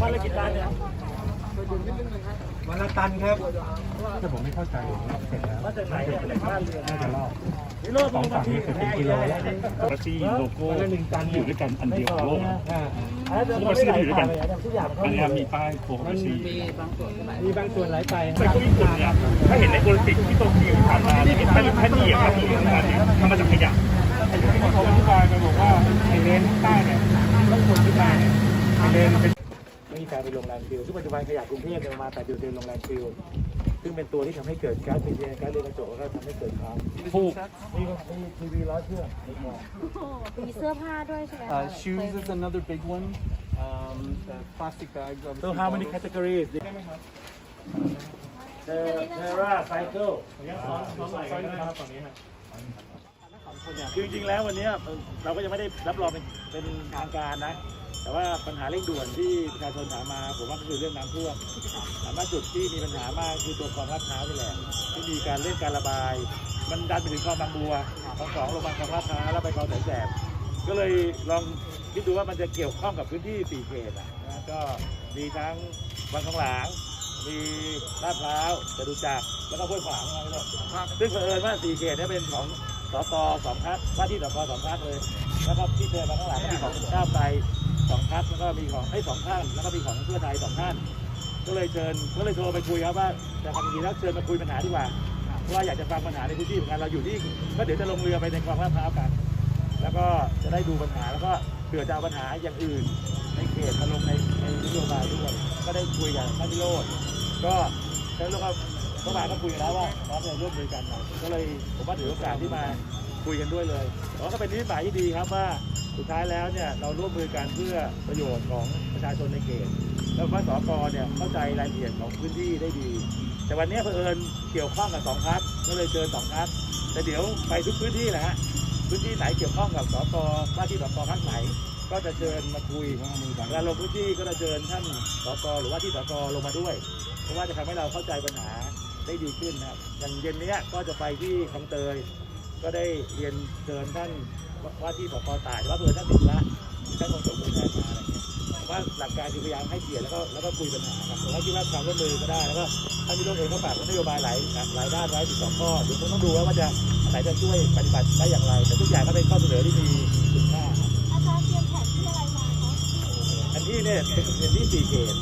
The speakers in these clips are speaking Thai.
วันละกี่ตันเนี่ยวันละตันครับแต่ผมไม่เข้าใจผมว่าเสร็จแล้วมาจากไหนเนี่ยจากบ้านเรือนน่าจะรอบนี่โลกสองฝั่งนี่คือเป็นกิโลแล้วบราซี่โลโก้อยู่ด้วยกันอันเดียวของโลกนะอ่าอันนี้มันไม่ไหลผ่านเลยนะทุกอย่างอันนี้ครับมีป้ายโฟกัสซี่มีบางส่วนไหลไปแต่พวกญี่ปุ่นเนี่ยถ้าเห็นในโอลิมปิกที่โตเกียวที่ผ่านมาเนี่ยแท่นแท่นเหยียบแท่นเหยียบอันนี้ทำมาจากขยะผมอธิบายไปบอกว่าไอเลนใต้เนี่ยต้องคนที่ใต้เนี่ยไอเลนเป็น ไม่มีการไปลงแรงฟิวซึ่งปัจจุบันขยะกรุงเทพเนี่ยประมาณ8จุดเซนลงแรงฟิวซึ่งเป็นตัวที่ทำให้เกิดก๊าซมีเทนก๊าซเรือนกระจกแล้วก็ทำให้เกิดความถูกมีมีทีวีร้อยเครื่องในคลอง มีเสื้อผ้าด้วยใช่ไหมคะ Uh, shoes is another big one. Um, the plastic bags. So how many categories เทเทราไซเคิลคือจริงๆแล้ววันเนี้ยเราก็ยังไม่ได้รับรองเป็นเป็นทางการนะ แต่ว่าปัญหาเร่งด่วนที่ประชาชนถามมาผมว่าก็คือเรื่องน้ำท่วมถามว่าจุดที่มีปัญหามากคือตัวคลองลาดพร้าวนี่แหละที่มีการเล่นการระบาย มันดันไปถึงคลองบางบัวคลองสองลงมาคลองลาดพร้าวแล้วไปคลองแสนแสบก็เลยลองคิดดูว่ามันจะเกี่ยวข้องกับพื้นที่สี่เขตนะก็มีทั้งบางทองหลางมีลาดพร้าวจตุจักรแล้วก็ห้วยขวางนะครับซึ่งเผอิญว่าสี่เขตเนี่ยเป็นของสกสองพักว่าที่สกสองพักเลย แล้วก็ที่เดินบางทองหลางก็มีของก้าวไกล องพักแล้วก็มีของให้สองท่านแล้วก็มีของเพื่อไทยสองท่าน ก็เลยเชิญก็เลยโทรไปคุยครับว่าจะทำอย่างนี้แล้วเชิญมาคุยปัญหาดีกว่าเพราะว่าอยากจะฟังปัญหาในพื้นที่เหมือนกันเราอยู่ที่ก็เดี๋ยวจะลงเรือไปในคลองลาดพร้าวกัน แล้วก็จะได้ดูปัญหาแล้วก็เผื่อจะเอาปัญหาอย่างอื่น ในเขตมาลงในในนโยบายด้วยก็ได้คุยกับท่านพิโรธก็ท่านพิโรธก็เมื่อวานก็คุยกันแล้วว่าพร้อมจะร่วมมือกันก็เลยผมว่าถือโอกาสที่มา คุยกันด้วยเลยแต่ว่าก็เป็นนิสัยที่ดีครับว่าสุดท้ายแล้วเนี่ยเราร่วมมือกันเพื่อประโยชน์ของประชาชนในเขตแล้วว่าสกเนี่ยเข้าใจรายละเอียดของพื้นที่ได้ดี แต่วันนี้เผอิญเกี่ยวข้องกับสองพักก็เลยเชิญสองพักแต่เดี๋ยวไปทุกพื้นที่แหละฮะพื้นที่ไหนเกี่ยวข้องกับสกว่าที่สกพักไหน ก็จะเชิญมาคุยเวลาลงพื้นที่ก็จะเชิญท่านสกหรือว่าที่สกลงมาด้วย เพราะว่าจะทำให้เราเข้าใจปัญหาได้ดีขึ้นนะครับอย่างเย็นนี้ก็จะไปที่คลองเตย ก็ได้เรียนเชิญท่านว่าที่สกตายว่าเพื่อท่านติดละท่านคงส่งตัวแทนมาอะไรเงี้ยว่าหลักการคือพยายามให้เกียรติแล้วก็แล้วก็คุยปัญหาครับผมว่าคิดว่าความร่วมมือก็ได้แล้วก็ท่านพิโรจน์เองก็ฝากนโยบายหลายหลายด้านไว้สิบสองข้อเดี๋ยวคงต้องดูว่าจะอันไหนจะช่วยปฏิบัติได้อย่างไรแต่ทุกอย่างก็เป็นข้อเสนอที่มีคุณค่าอาจารย์เตรียมแผนที่อะไรมาคะอันที่เนี่ยเป็นเป็นที่สี่เขต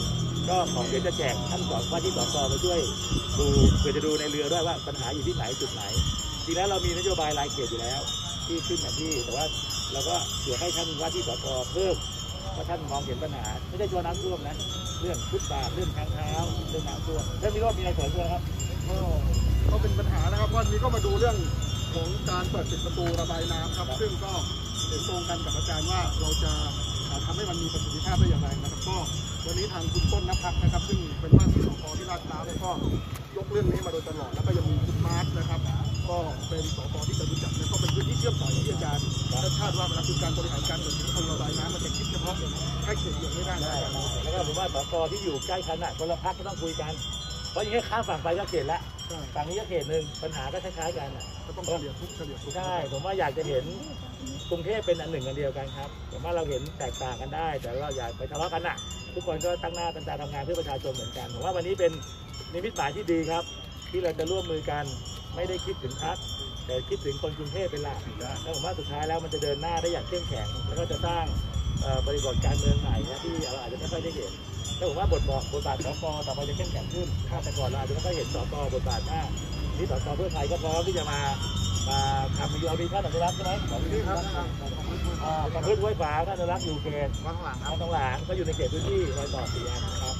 ก็ของเดี๋ยวจะแจกท่านสองว่าที่สองกมาช่วยดูเพื่อจะดูในเรือด้วยว่าปัญหาอยู่ที่ไหนจุดไหน จริงแล้วเรามีนโยบายรายเขตอยู่แล้ว ที่ขึ้นแผนที่แต่ว่าเราก็เผื่อให้ท่านว่าที่สกเพิ่มว่าท่านมองเห็นปัญหา ไม่ใช่ตัวน้ำท่วมนะ เรื่องฟุตบาทเรื่องทางเท้าเรื่องน้ำท่วมท่านมีรอบมีอะไรเสริมด้วยครับก็ก็เป็นปัญหานะครับวันนี้ก็มาดูเรื่องของการเปิดปิดประตูระบายน้ำครับ ซึ่งก็เห็นตรงกันกับอาจารย์ว่าเราจะอ่าทำให้มันมีประสิทธิภาพได้อย่างไรนะครับก็วันนี้ทางคุณต้นนภัสนะครับ ซึ่งเป็นว่าที่สพที่ลาดพร้าวเนี่ยก็ยกเรื่องนี้มาโดยตลอดแล้วก็ยังมีคุณมาร์คนะครับ ก็เป็นสพที่จตุจักรเนี่ยก็เป็นพื้นที่เชื่อมต่ออย่างที่อาจารย์คาดว่าเวลาคือการบริหารการเปิดปิดประบายน้ำมันจะคิดเฉพาะแค่เขตเดียวไม่ได้นะได้อาจารย์แล้วก็ผมว่าสกที่อยู่ใกล้กันน่ะคนละพักก็ต้องคุยกันเพราะอย่างนี้ข้ามฝั่งไปก็เขตละฝั่งนี้ก็เขตหนึ่งปัญหาก็คล้ายๆกันน่ะก็ต้องเฉลี่ยทุกเฉลี่ยทุกใช่ผมว่าอยากจะเห็นกรุงเทพเป็นอันหนึ่งอันเดียวกันครับผมว่าเราเห็นแตกต่างกันได้ แต่เราอย่าไปทะเลาะกันน่ะทุกคนก็ตั้งหน้าตั้งตาทำงานเพื่อประชาชนเหมือนกันผมว่าวันนี้เป็นนิมิตหมายที่ดีครับ ที่เราจะร่วมมือกัน ไม่ได้คิดถึงพักแต่คิดถึงคนกรุงเทพเป็นหลักแล้วผมว่าสุดท้ายแล้วมันจะเดินหน้าได้อย่างเข้มแข็ง แล้วก็จะสร้างบริบทการเมืองใหม่นะที่เราอาจจะไม่ค่อยได้เห็นแล้วผมว่าบทบาทบทบาทสกต่อไปจะเข้มแข็งขึ้นถ้าแต่ก่อนเราอาจจะไม่ค่อยเห็นสกบทบาทมากนี่สกเพื่อไทยก็พร้อมที่จะมามาทำมีเอามีท่านอนุรักษ์ใช่ไหมของที่ครับประพฤติไว้ฝาท่านอนุรักษ์อยู่เขตข้างหลังครับท่างหลังก็อยู่ในเขตพื้นที่รอยต่อสี่อันนะครับ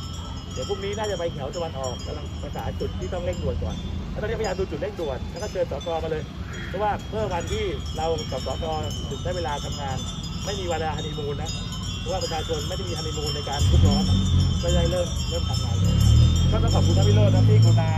เดี๋ยวพรุ่งนี้น่าจะไปแถวตะวันออกกำลังประสานจุดที่ต้องเร่งด่วนก่อนแล้วตอนนี้พยายามดูจุดเร่งด่วนแล้วก็เชิญสกมาเลย เพราะว่าเมื่อวันที่เรากับสกถึงได้เวลาทำงาน ไม่มีเวลาฮันนีมูนนะเพราะว่าประชาชนไม่ได้มีฮันนีมูนในการทุกร้อนก็ได้เริ่มเริ่มทำงานเลยก็ต้องขอบคุณท่านพิโรจน์นะที่กรุณา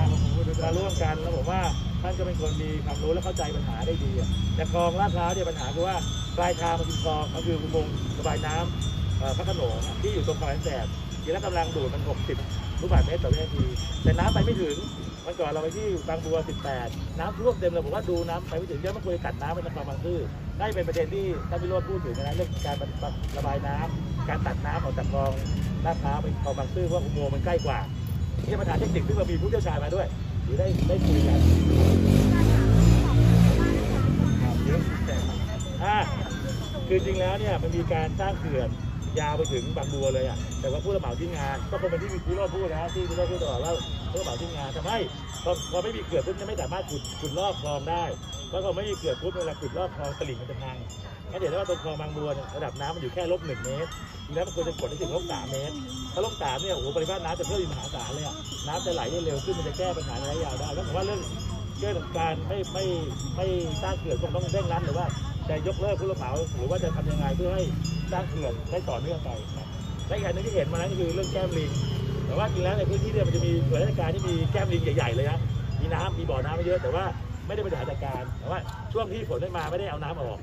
มาร่วมกันแล้วผมว่าท่านก็เป็นคนมีความรู้และเข้าใจปัญหาได้ดีแต่คลองลาดพร้าวเนี่ยปัญหาคือว่าปลายทางมันคือคลองก็คืออุโมงค์ระบายน้ำพระโขนงที่อยู่ตรงคลองแสนแสบ ทีละกำลังดูดมัน 60 ลูกบาศก์เมตรต่อวินาที แต่น้ำไปไม่ถึงเมื่อก่อนเราไปที่บางบัว 18 น้ำท่วมเต็มเลยผมว่าดูน้ำไปไม่ถึงเยอะมันควรจะกัดน้ำไปในคลองบางซื่อได้เป็นประเด็นที่ท่านพิโรธพูดถึงนะเรื่องการระบายน้ำการตัดน้ำออกจากคลองลาดพร้าวไปคลองบางซื่อเพราะว่าอุโมงค์มันใกล้กว่านี่ปัญหาเทคนิคซึ่งเรามีผู้เชี่ยวชาญมาด้วยหรือได้ได้คุยกันอ่าคือจริงแล้วเนี่ยมันมีการสร้างเขื่อน ยาวไปถึงบางบัวเลยอะแต่ว่าผู้รับเหมาที่งานก็คงเป็นที่พิโรธพูดนะที่พิโรธพูดตลอดว่าผู้รับเหมาที่งานทำให้พอพอไม่มีเขื่อนปุ๊บจะไม่สามารถขุดขุดลอกคลองได้แล้วก็ไม่มีเขื่อนปุ๊บเวลาขุดลอกคลองตลิ่งมันจะพังงั้นเดี๋ยวว่าตรงคลองบางบัวเนี่ยระดับน้ำมันอยู่แค่ลบหนึ่งเมตรแล้วมันควรจะกดได้ถึงลบสามเมตรถ้าลบสามเนี่ยโอ้โหปริมาณน้ำจะเพิ่มอีกมหาศาลเลยอะน้ำจะไหลได้เร็วขึ้นมันจะแก้ปัญหาระยะยาวได้แล้วผมว่าเรื่อง รื่องการไม่ไม่ไม่สร้างเขื่อนคงต้องเร่งรัดหรือว่าจะยกเลิกผู้รับเหมาหรือว่าจะทำยังไงเพื่อให้สร้างเขื่อนได้ต่อเนื่องไปและอีกอันหนึงที่เห็นมานั้นก็คือเรื่องแก้มลิง แต่ว่าจริงแล้วในพื้นที่เนี่ยมันจะมีส่วนราชการที่มีแก้มลิงใหญ่ๆเลยนะมีน้ำมีบ่อน้ำเยอะแต่ว่าไม่ได้บริหารจัดการแต่ว่าช่วงที่ฝนไม่มาไม่ได้เอาน้ำออก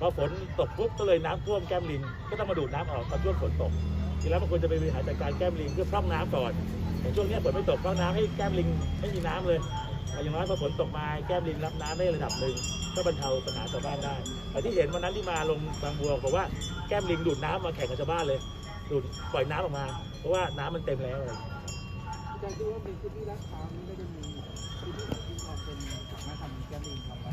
พอฝนตกปุ๊บก็เลยน้ำท่วมแก้มลิงก็ต้องมาดูดน้ำออกตอนช่วงฝนตกจริงแล้วมันควรจะไปบริหารจัดการแก้มลิงเพื่อพร่องน้ำก่อนแต่ช่วงนี้ฝนไม่ตกพร่องน้ำให้แก้มลิงไม่มีน้ำเลย อย่างน้อยพอฝนตกมาแก้มลิงรับน้ำได้ระดับหนึ่งก็บรรเทาปัญหาชาวบ้านได้ แต่ที่เห็นวันนั้นที่มาลงบางบัวบอกว่าแก้มลิงดูดน้ำมาแข่งกับชาวบ้านเลยดูดปล่อยน้ำออกมา เพราะว่าน้ำมันเต็มแล้วอะไรอย่างเงี้ยอาจารย์คิดว่ามีพื้นที่ลาดพร้าวนี้ไม่ได้มีพื้นที่ที่เราเป็นสามารถทำแก้มลิงทำได้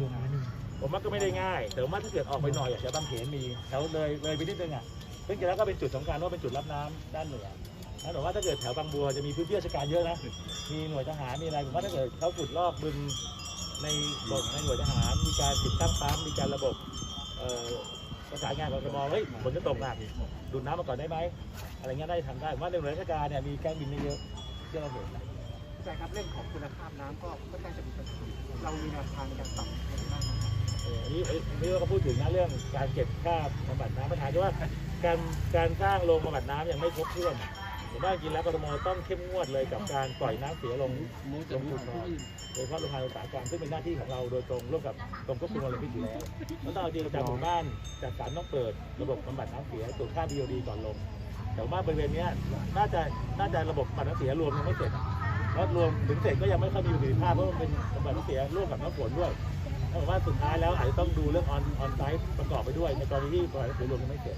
ผมว่าก็ไม่ได้ง่าย แต่ว่าถ้าเกิดออกไปหน่อยอะแถวบางเขนมีแถวเลยเลยไปนิดนึงอะซึ่งจริงๆแล้วก็เป็นจุดสำคัญว่าเป็นจุดรับน้ำด้านเหนือ นะแต่ว่าถ้าเกิดแถวบางบัวจะมีพื้นที่ราชการเยอะนะ มีหน่วยทหาร มีอะไร ผมว่าถ้าเกิดเขาขุดลอกบึงในบทในหน่วยทหาร มีการติดตั้งปั๊ม มีการระบบเอ่อประสานงานกับกทมเฮ้ยฝนจะตกหนักดูดน้ำมาก่อนได้ไหม อะไรเงี้ยได้ทำได้ผมว่าในหน่วยราชการเนี่ยมีแก้มบินไม่เยอะที่เราเห็นนะอาจารย์ครับเรื่องของคุณภาพน้ำก็ค่อนข้างจะมีปัญหาเรามีแนวทางในการปรับยังไงบ้างครับเอออันนี้อันนี้เราก็พูดถึงนะเรื่องการเก็บค่าบำบัดน้ำปัญหาที่ว่าการการสร้างโรงบำบัดน้ำยังไม่ครบถ้วน ผมว่าจริงแล้วกทมต้องเข้มงวดเลยกับการปล่อยน้ำเสียลงลงคูคลองโดยเฉพาะโรงงานอุตสาหกรรมซึ่งเป็นหน้าที่ของเราโดยตรงร่วมกับกรมควบคุมมลพิษอยู่แล้วแล้วต้องเอาจริงจากหมู่บ้านจากสารต้องเปิดระบบบำบัดน้ำเสียตรวจค่าดีโอดีก่อนลง แต่ว่าบริเวณนี้น่าจะน่าจะระบบบำบัดน้ำเสียรวมยังไม่เสร็จแล้วรวมถึงเสร็จก็ยังไม่ค่อยมีประสิทธิภาพเพราะมันเป็นบำบัดน้ำเสียร่วมกับน้ำฝนด้วยถ้าบอกว่าสุดท้ายแล้วอาจจะต้องดูเรื่องออนออนไซต์ประกอบไปด้วยในกรณีที่บำบัดน้ำเสียรวมยังไม่เสร็จ